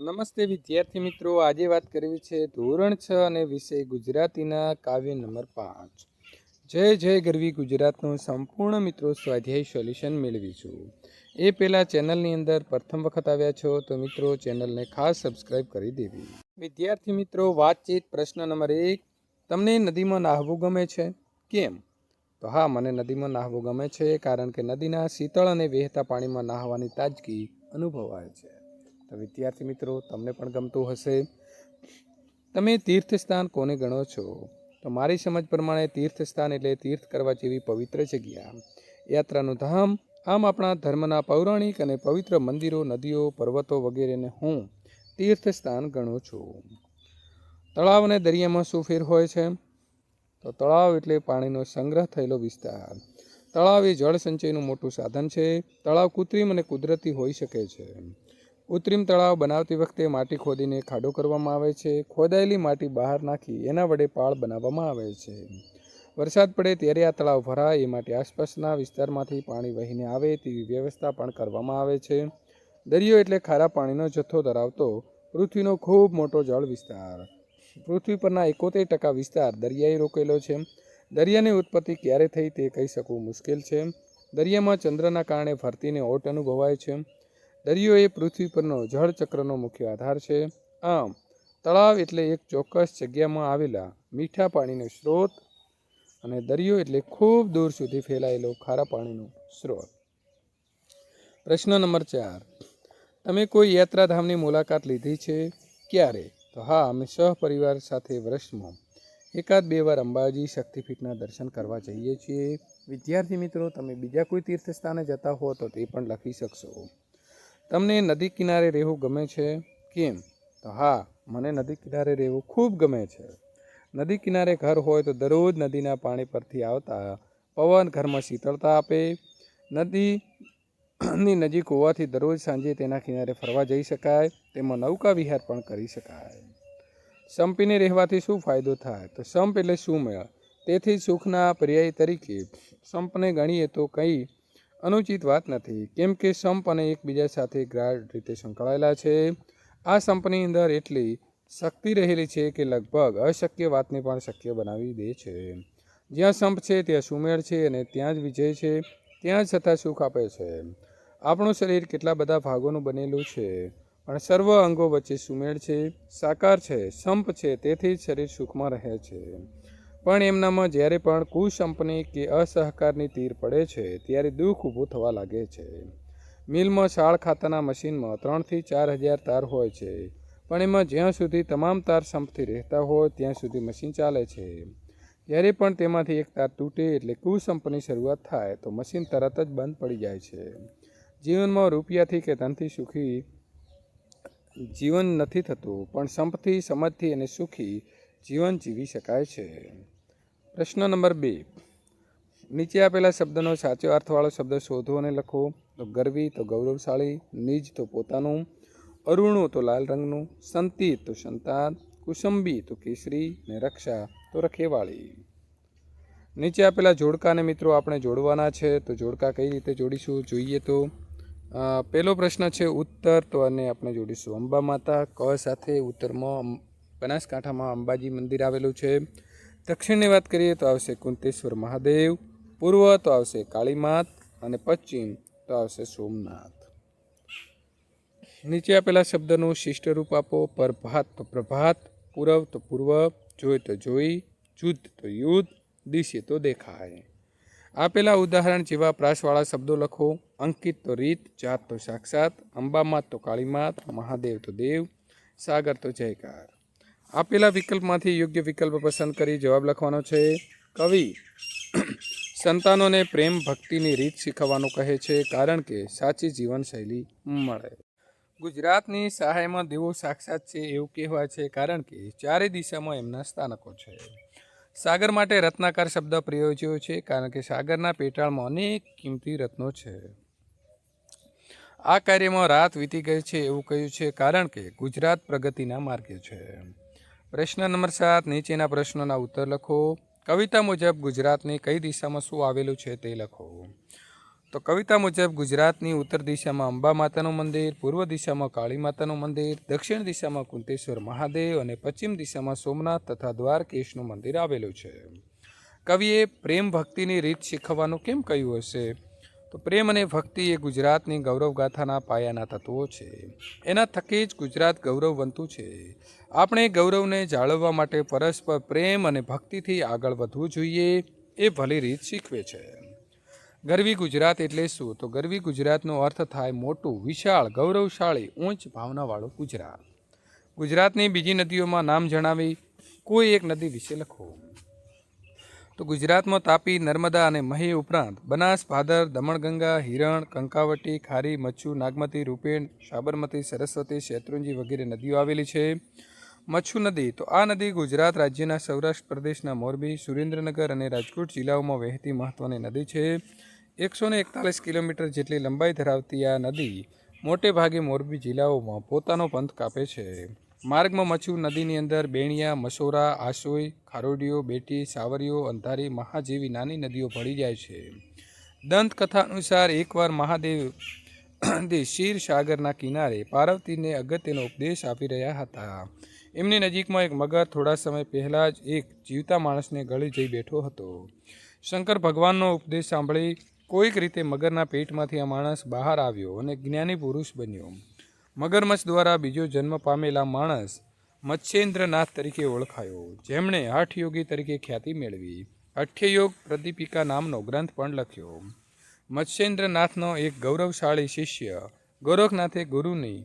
નમસ્તે વિદ્યાર્થી મિત્રો. આજે વાત કરવી છે ધોરણ છ અને વિષય ગુજરાતીના કાવ્ય નંબર પાંચ. જય જય ગરવી ગુજરાતનું સંપૂર્ણ મિત્રો સ્વાધ્યાય સોલ્યુશન મેળવીશું. એ પહેલાં ચેનલની અંદર પ્રથમ વખત આવ્યા છો તો મિત્રો ચેનલને ખાસ સબસ્ક્રાઇબ કરી દેવી. વિદ્યાર્થી મિત્રો, વાતચીત પ્રશ્ન નંબર એક, તમને નદીમાં નાહવું ગમે છે? કેમ? તો હા, મને નદીમાં નાહવું ગમે છે કારણ કે નદીના શીતળ અને વહેતા પાણીમાં નાહવાની તાજગી અનુભવાય છે. તો વિદ્યાર્થી મિત્રો, તમને પણ ગમતું હશે. તમે તીર્થસ્થાન કોને ગણો છો? તો મારી સમજ પ્રમાણે તીર્થસ્થાન એટલે તીર્થ કરવા જેવી પવિત્ર જગ્યા. યાત્રાનું ધામ, આમ આપણા ધર્મના પૌરાણિક અને પવિત્ર મંદિરો, નદીઓ, પર્વતો વગેરેને હું તીર્થસ્થાન ગણું છું. તળાવ અને દરિયામાં શું ફેર હોય છે? તો તળાવ એટલે પાણીનો સંગ્રહ થયેલો વિસ્તાર. તળાવ એ જળ સંચયનું મોટું સાધન છે. તળાવ કૃત્રિમ અને કુદરતી હોઈ શકે છે. કૃત્રિમ તળાવ બનાવતી વખતે માટી ખોદીને ખાડો કરવામાં આવે છે. ખોદાયેલી માટી બહાર નાખી એના વડે પાળ બનાવવામાં આવે છે. વરસાદ પડે ત્યારે આ તળાવ ભરાય, એ માટે આસપાસના વિસ્તારમાંથી પાણી વહીને આવે તેવી વ્યવસ્થા પણ કરવામાં આવે છે. દરિયો એટલે ખારા પાણીનો જથ્થો ધરાવતો પૃથ્વીનો ખૂબ મોટો જળ વિસ્તાર. પૃથ્વી પરના એકોતેર ટકા વિસ્તાર દરિયાએ રોકેલો છે. દરિયાની ઉત્પત્તિ ક્યારે થઈ તે કહી શકવું મુશ્કેલ છે. દરિયામાં ચંદ્રના કારણે ફરતીને ઓટ અનુભવાય છે. દરિયો એ પૃથ્વી પરનો જળચક્રનો મુખ્ય આધાર છે. આમ, તળાવ એટલે એક ચોક્કસ જગ્યામાં આવેલા મીઠા પાણીનો સ્ત્રોત અને દરિયો એટલે ખૂબ દૂર સુધી ફેલાયેલો ખારા પાણીનો સ્ત્રોત પ્રશ્ન નંબર ચાર. તમે કોઈ યાત્રાધામની મુલાકાત લીધી છે? ક્યારે? તો હા, અમે સહપરિવાર સાથે વર્ષમાં એકાદ બે વાર અંબાજી શક્તિપીઠના દર્શન કરવા જઈએ છીએ. વિદ્યાર્થી મિત્રો, તમે બીજા કોઈ તીર્થસ્થાને જતા હો તો તે પણ લખી શકશો. તમને નદી કિનારે રહેવું ગમે છે? કેમ? તો હા, મને નદી કિનારે રહેવું ખૂબ ગમે છે. નદી કિનારે ઘર હોય તો દરરોજ નદીના પાણી પરથી આવતા પવન ઘરમાં શીતળતા આપે. નદીની નજીક હોવાથી દરરોજ સાંજે તેના કિનારે ફરવા જઈ શકાય, તેમાં નૌકા વિહાર પણ કરી શકાય. સંપીને રહેવાથી શું ફાયદો થાય? તો સંપ એટલે શું મેળ તેથી સુખના પર્યાય તરીકે સંપને ગણીએ તો કંઈ અનુચિત વાત નથી. કેમ કે સંપ અને એકબીજા સાથે ગાઢ રીતે સંકળાયેલા છે. આ સંપની અંદર એટલી શક્તિ રહેલી છે કે લગભગ અશક્ય વાતને પણ શક્ય બનાવી દે છે. જ્યાં સંપ છે, ત્યાં સુમેળ છે અને ત્યાં જ વિજય છે, ત્યાં જ છતાં સુખ આપે છે. આપણું શરીર કેટલા બધા ભાગોનું બનેલું છે, પણ સર્વ અંગો વચ્ચે સુમેળ છે, સાકાર છે, સંપ છે, તેથી જ શરીર સુખમાં રહે છે. પણ એમનામાં જ્યારે પણ કુસંપની કે અસહકારની તીર પડે છે, ત્યારે દુઃખ ઊભું થવા લાગે છે. મિલમાં શાળ ખાતાના મશીનમાં ત્રણથી ચાર હજાર તાર હોય છે, પણ એમાં જ્યાં સુધી તમામ તાર સંપથી રહેતા હોય, ત્યાં સુધી મશીન ચાલે છે. જ્યારે પણ તેમાંથી એક તાર તૂટે એટલે કુસંપની શરૂઆત થાય, તો મશીન તરત જ બંધ પડી જાય છે. જીવનમાં રૂપિયાથી કે ધનથી સુખી જીવન નથી થતું, પણ સંપથી, સમજથી અને સુખી જીવન જીવી શકાય છે. પ્રશ્ન નંબર બે. નીચે આપેલા શબ્દનો સાચો અર્થવાળો શબ્દ શોધો અને લખો. તો ગરવી તો ગૌરવશાળી, નિજ તો પોતાનું, અરુણો તો લાલ રંગનું સંતી તો સંતાન, કુસંબી તો કેસરી ને રક્ષા તો રખેવાળી. નીચે આપેલા જોડકાને મિત્રો આપણે જોડવાના છે, તો જોડકા કઈ રીતે જોડીશું જોઈએ તો પહેલો પ્રશ્ન છે ઉત્તર, તો અને આપણે જોડીશું અંબા માતા ક સાથે ઉત્તરમાં બનાસકાંઠામાં અંબાજી મંદિર આવેલું છે. દક્ષિણની વાત કરીએ તો આવશે કુંતેશ્વર મહાદેવ, પૂર્વ તો આવશે કાળીમાત અને પશ્ચિમ તો આવશે સોમનાથ. નીચે આપેલા શબ્દનું શિષ્ટ રૂપ આપો, પ્રભાત તો પ્રભાત, પૂરવ તો પૂર્વ, જોઈ તો જોઈ, જુદ્ધ તો યુદ્ધ, દિશે તો દેખાય. આપેલા ઉદાહરણ જેવા પ્રાસવાળા શબ્દો લખો. અંકિત તો રીત, જાત તો સાક્ષાત, અંબામાત તો કાળીમાત, મહાદેવ તો દેવ, સાગર તો જયકાર. આપેલા વિકલ્પમાંથી યોગ્ય વિકલ્પ પસંદ કરી જવાબ લખવાનો છે, કવિ. સંતાનોને પ્રેમ ભક્તિની રીત શીખવવાનું કહે છે, કારણ કે સાચી જીવનશૈલી મળે. ગુજરાતની સહાયમાં દેવો સાક્ષાત છે એવું કહેવાય છે, કારણ કે ચારે દિશામાં એમના સ્થાનકો છે. સાગર માટે રત્નાકાર શબ્દ પ્રયોજ્યો છે, કારણ કે સાગરના પેટાળમાં અનેક કિંમતી રત્નો છે. આ કાર્યમાં રાત વીતી ગઈ છે એવું કહ્યું છે, કારણ કે ગુજરાત પ્રગતિના માર્ગે છે. પ્રશ્ન નંબર સાત, નીચેના પ્રશ્નોના ઉત્તર લખો. કવિતા મુજબ ગુજરાતની કઈ દિશામાં શું આવેલું છે તે લખો. તો કવિતા મુજબ ગુજરાતની ઉત્તર દિશામાં અંબા માતાનું મંદિર, પૂર્વ દિશામાં કાળી માતાનું મંદિર, દક્ષિણ દિશામાં કુંતેશ્વર મહાદેવ અને પશ્ચિમ દિશામાં સોમનાથ તથા દ્વારકેશનું મંદિર આવેલું છે. કવિએ પ્રેમ ભક્તિની રીત શીખવવાનું કેમ કહ્યું હશે? તો પ્રેમ અને ભક્તિ એ ગુજરાતની ગૌરવગાથાના પાયાના તત્વો છે. એના થકી જ ગુજરાત ગૌરવવંતું છે. આપણે ગૌરવને જાળવવા માટે પરસ્પર પ્રેમ અને ભક્તિથી આગળ વધવું જોઈએ એ ભલી રીત શીખવે છે. ગરવી ગુજરાત એટલે શું? તો ગરવી ગુજરાતનો અર્થ થાય મોટું, વિશાળ, ગૌરવશાળી, ઊંચ ભાવનાવાળું ગુજરાત. ગુજરાતની બીજી નદીઓમાં નામ જણાવી કોઈ એક નદી વિશે લખો. તો ગુજરાતમાં તાપી, નર્મદા અને મહી ઉપરાંત બનાસ, ભાદર, દમણગંગા, હિરણ, કંકાવટી, ખારી, મચ્છુ, નાગમતી, રૂપેણ, સાબરમતી, સરસ્વતી, શેત્રુંજી વગેરે નદીઓ આવેલી છે. મચ્છુ નદી, તો આ નદી ગુજરાત રાજ્યના સૌરાષ્ટ્ર પ્રદેશના મોરબી, સુરેન્દ્રનગર અને રાજકોટ જિલ્લાઓમાં વહેતી મહત્ત્વની નદી છે. એકસો ને એકતાલીસ કિલોમીટર જેટલી લંબાઈ ધરાવતી આ નદી મોટે ભાગે મોરબી જિલ્લાઓમાં પોતાનો પંથ કાપે છે. માર્ગમાં મચ્છુ નદીની અંદર બેણિયા, મસોરા, આસોઈ, ખારોડીઓ, બેટી, સાવરીઓ, અંધારી મહા જેવી નાની નદીઓ ભળી જાય છે. દંતકથા અનુસાર એકવાર મહાદેવ તે ક્ષીર સાગરના કિનારે પાર્વતીને અગત્યનો ઉપદેશ આપી રહ્યા હતા. એમની નજીકમાં એક મગર થોડા સમય પહેલાં જ એક જીવતા માણસને ગળી જઈ બેઠો હતો. શંકર ભગવાનનો ઉપદેશ સાંભળી કોઈક રીતે મગરના પેટમાંથી આ માણસ બહાર આવ્યો અને જ્ઞાની પુરુષ બન્યો. મગરમચ્છ દ્વારા બીજો જન્મ પામેલા માણસ મત્સ્યેન્દ્રનાથ તરીકે ઓળખાયો, જેમણે હઠયોગી તરીકે ખ્યાતિ મેળવી. અઠ્યયોગ પ્રદીપિકા નામનો ગ્રંથ પણ લખ્યો. મત્સ્યેન્દ્રનાથનો એક ગૌરવશાળી શિષ્ય, ગોરખનાથે ગુરુની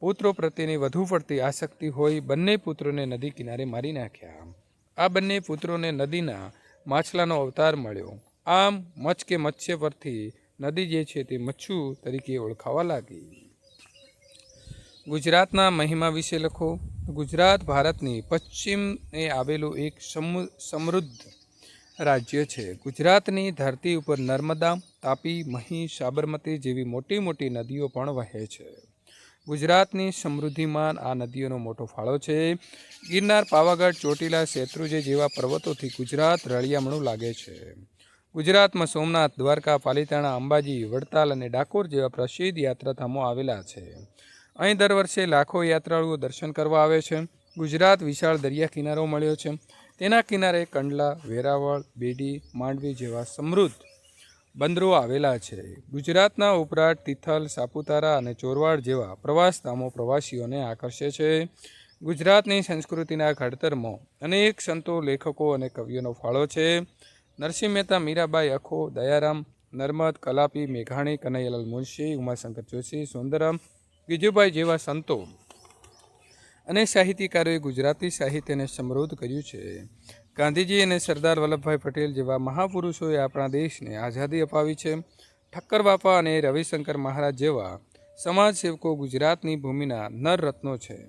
પુત્રો પ્રત્યેની વધુ પડતી આસક્તિ હોઈ બંને પુત્રોને નદી કિનારે મારી નાખ્યા. આ બંને પુત્રોને નદીના માછલાનો અવતાર મળ્યો. આમ મચ્છ કે મત્સ્ય પરથી નદી જે છે તે મચ્છુ તરીકે ઓળખાવા લાગી. ગુજરાતના મહિમા વિશે લખો. ગુજરાત ભારતની પશ્ચિમે આવેલું એક સમુ- સમૃદ્ધ રાજ્ય છે. ગુજરાતની ધરતી ઉપર નર્મદા, તાપી, મહી, સાબરમતી જેવી મોટી મોટી નદીઓ પણ વહે છે. ગુજરાતની સમૃદ્ધિમાન આ નદીઓનો મોટો ફાળો છે. ગિરનાર, પાવાગઢ, ચોટીલા, શેત્રુજે જેવા પર્વતોથી ગુજરાત રળિયામણું લાગે છે. ગુજરાતમાં સોમનાથ, દ્વારકા, પાલિતાણા, અંબાજી, વડતાલ અને ડાકોર જેવા પ્રસિદ્ધ યાત્રાધામો આવેલા છે. અહીં દર વર્ષે લાખો યાત્રાળુઓ દર્શન કરવા આવે છે. ગુજરાત વિશાળ દરિયા કિનારો મળ્યો છે. તેના કિનારે કંડલા, વેરાવળ, બેડી, માંડવી જેવા સમૃદ્ધ બંદરો આવેલા છે. ગુજરાતના ઉપરાટ તિથલ, સાપુતારા અને ચોરવાડ જેવા પ્રવાસ ધામો પ્રવાસીઓને આકર્ષે છે. ગુજરાતની સંસ્કૃતિના ઘડતરમાં અનેક સંતો, લેખકો અને કવિઓનો ફાળો છે. નરસિંહ મહેતા, મીરાબાઈ અખો, દયારામ, નર્મદ, કલાપી, મેઘાણી, કનૈયાલાલ મુનશી, ઉમાશંકર જોશી, સુંદરમ ગીજુભાઈ જેવા સંતો અને સાહિત્યકારોએ ગુજરાતી સાહિત્યને સમૃદ્ધ કર્યું છે. ગાંધીજી અને સરદાર વલ્લભભાઈ પટેલ જેવા મહાપુરુષોએ આપણા દેશને આઝાદી અપાવી છે. ઠક્કર બાપા અને રવિશંકર મહારાજ જેવા સમાજ સેવકો ગુજરાતની ભૂમિના નર રત્નો છે.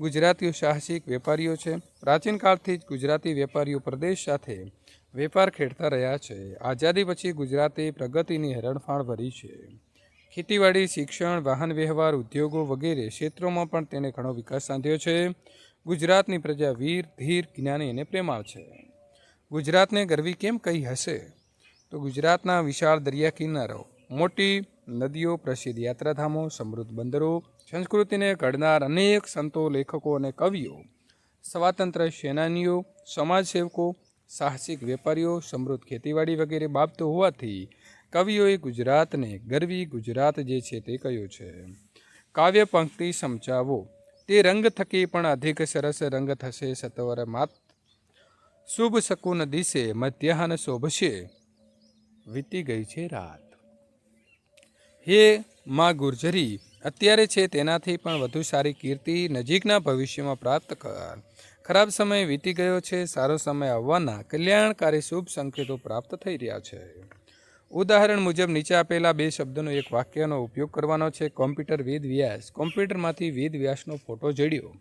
ગુજરાતીઓ સાહસિક વેપારીઓ છે. પ્રાચીન કાળથી જ ગુજરાતી વેપારીઓ પ્રદેશ સાથે વેપાર ખેડતા રહ્યા છે. આઝાદી પછી ગુજરાતે પ્રગતિની હરણફાળ ભરી છે. ખેતીવાડી, શિક્ષણ, વાહન વ્યવહાર, ઉદ્યોગો વગેરે ક્ષેત્રોમાં પણ તેણે ઘણો વિકાસ સાધ્યો છે. ગુજરાતની પ્રજા વીર, ધીર, જ્ઞાની અને પ્રેમાળ છે. ગુજરાતને ગરવી કેમ કહી હશે? તો ગુજરાતના વિશાળ દરિયા કિનારો, મોટી નદીઓ, પ્રસિદ્ધ યાત્રાધામો, સમૃદ્ધ બંદરો, સંસ્કૃતિને ઘડનાર અનેક સંતો, લેખકો અને કવિઓ સ્વાતંત્ર્ય સેનાનીઓ, સમાજસેવકો, સાહસિક વેપારીઓ, સમૃદ્ધ ખેતીવાડી વગેરે બાબતો હોવાથી કવિઓએ ગુજરાતને ગરવી ગુજરાત જે છે તે કહ્યું છે. કાવ્ય પંક્તિ સમજાવો. તે રંગ થકી પણ અધિક સરસ રંગ થશે સત્વર માત. શુભ શકુન દિશે, મધ્યાહન શોભશે. વીતી ગઈ છે રાત. હે માં ગુર્જરી, અત્યારે છે તેનાથી પણ વધુ સારી કીર્તિ નજીકના ભવિષ્યમાં પ્રાપ્ત કર. ખરાબ સમય વીતી ગયો છે, સારો સમય આવવાના, કલ્યાણકારી શુભ સંકેતો પ્રાપ્ત થઈ રહ્યા છે. ઉદાહરણ મુજબ, નીચે આપેલા બે શબ્દનો એક વાક્યનો ઉપયોગ કરવાનો છે. કોમ્પ્યુટર વેદ વ્યાસ. કોમ્પ્યુટરમાંથી વેદ વ્યાસનો ફોટો જડ્યો.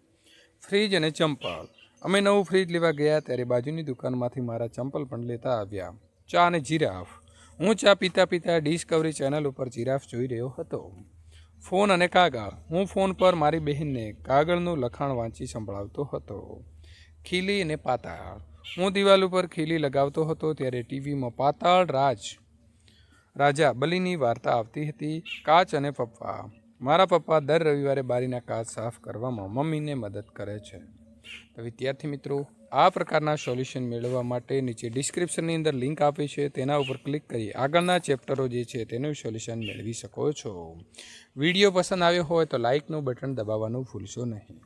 ફ્રીજ અને ચંપલ. અમે નવું ફ્રીજ લેવા ગયા ત્યારે બાજુની દુકાનમાંથી મારા ચંપલ પણ લેતા આવ્યા. ચા અને જીરાફ. હું ચા પીતા પીતા ડિસ્કવરી ચેનલ ઉપર જીરાફ જોઈ રહ્યો હતો. ફોન અને કાગળ. હું ફોન પર મારી બહેનને કાગળનું લખાણ વાંચી સંભળાવતો હતો. ખીલી અને પાતાળ. હું દિવાલ ઉપર ખીલી લગાવતો હતો ત્યારે ટીવીમાં પાતાળ રાજ રાજા બલિની વાર્તા આવતી હતી, કાચ અને પપ્પા. મારા પપ્પા દર રવિવારે બારીના કાચ સાફ કરવામાં મમ્મીને મદદ કરે છે. તો વિદ્યાર્થી મિત્રો, આ પ્રકારના સોલ્યુશન મેળવવા માટે નીચે ડિસ્ક્રિપ્શનની અંદર લિંક આપી છે, તેના ઉપર ક્લિક કરી આગળના ચેપ્ટરો જે છે તેનું સોલ્યુશન મેળવી શકો છો. વીડિયો પસંદ આવ્યો હોય તો લાઇકનું બટન દબાવવાનું ભૂલશો નહીં.